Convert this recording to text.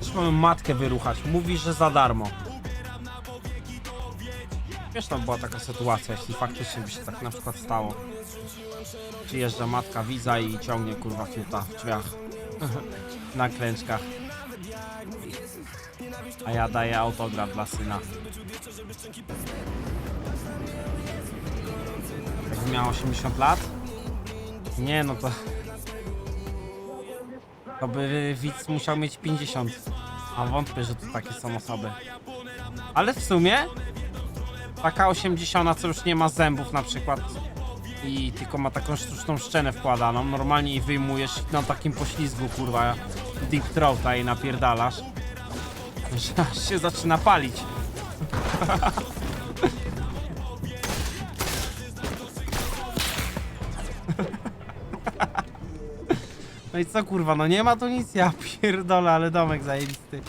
Już mamy matkę wyruchać. Mówi, że za darmo. Śmieszna była taka sytuacja, jeśli faktycznie by się tak na przykład stało. Przyjeżdża matka widza i ciągnie kurwa fiuta w drzwiach. na klęczkach. A ja daję autograf dla syna. Jakby miał 80 lat? Nie, no to... To by widz musiał mieć 50. A wątpię, że to takie są osoby. Ale w sumie... Taka 80, co już nie ma zębów na przykład i tylko ma taką sztuczną szczenę wkładaną, normalnie jej wyjmujesz na takim poślizgu, kurwa, deep throata i napierdalasz. Że aż się zaczyna palić. No i co kurwa, no nie ma tu nic, ja pierdolę, ale domek zajebisty.